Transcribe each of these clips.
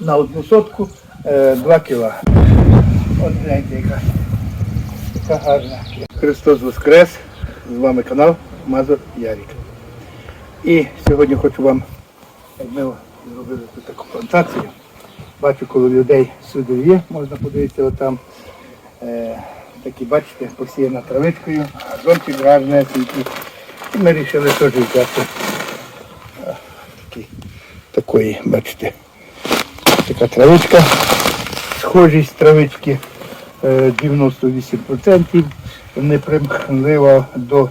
на одну сотку 2 кіла. От гляньте, яка, яка гарна. Христос Воскрес! З вами канал Мазур Ярік. І сьогодні хочу вам, зробили тут таку плантацію. Бачу, коли людей сюди є, можна подивитися отам. Е, такі, бачите, посіяна травичкою, газончик гарнесенький. І ми вирішили теж взяти е, такої, бачите, така травичка. Схожість травички е, 98%. Непримхлива до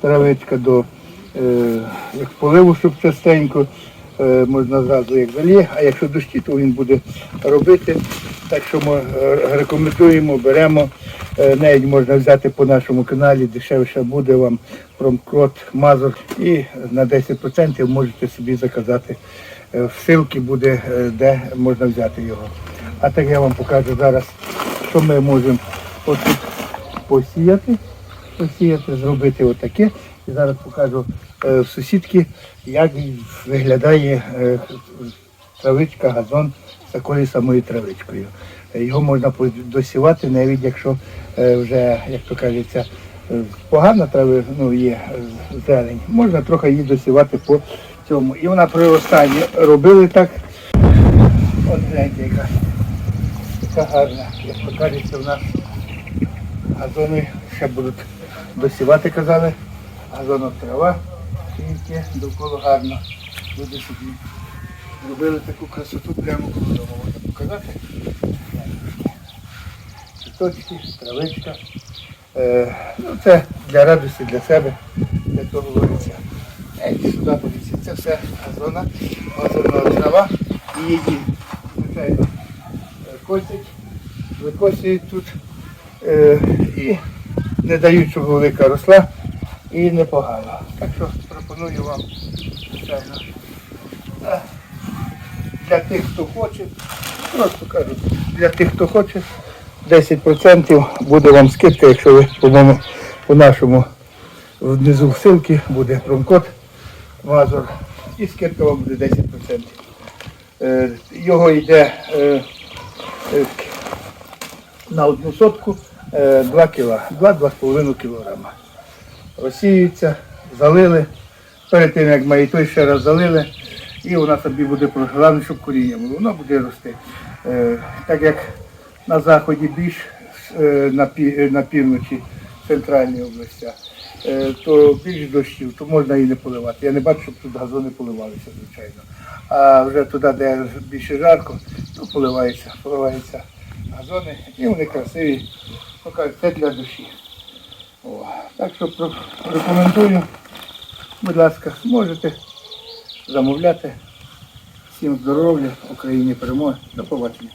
травичка до е, як поливу, щоб частенько. Е, можна зразу як залє, а якщо дощі, то він буде робити. Так що ми е, рекомендуємо, беремо. Е, Навіть можна взяти по нашому каналі, дешевше буде вам промокод Мазур і на 10% можете собі заказати. Е, Всилки буде, е, де можна взяти його. А так я вам покажу зараз, що ми можемо отут посіяти, посіяти, зробити отаке. І зараз покажу е, в сусідки, як виглядає травичка, газон з такою самою травичкою. Його можна досівати, навіть якщо вже, як то кажеться, погана трави, ну є зелень, можна трохи її досівати по цьому. І вона при приростання робили так. От гляньте, яка, яка гарна. Як то кажеться, в нас газони ще будуть досівати, казали. Газонок трава, довкола гарно. Люди собі зробили таку красоту прямо коло дому. Можна показати. Цвіточки, травичка. Е, ну, це для радості, для себе, для того говориться. Сюди подивіться, це все газона, газонова трава. І її, звичайно, е, косять, викосюють тут е, і не дають, щоб велика росла і непогано. Так що пропоную вам, звичайно, е, для тих, хто хоче, просто кажу, для тих, хто хоче, 10% буде вам скидка, якщо ви по-моєму, по нашому внизу ссылки буде промокод Мазур і скидка вам буде 10%. Е, Його йде е, е, на одну сотку 2 кіла, 2-2,5 кілограма. Розсіюється, залили, перед тим як має той ще раз залили, і вона собі буде головне, щоб коріння було, вона буде рости. Так як на заході більш на, пі, е, на центральні області, е, то більш дощів, то можна і не поливати. Я не бачу, щоб тут газони поливалися, звичайно. А вже туди, де більше жарко, то поливається, поливаються газони, і вони красиві. Ну, кажуть, це для душі. О, так що рекомендую, будь ласка, можете замовляти. Всім здоров'я, Україні перемоги. До побачення.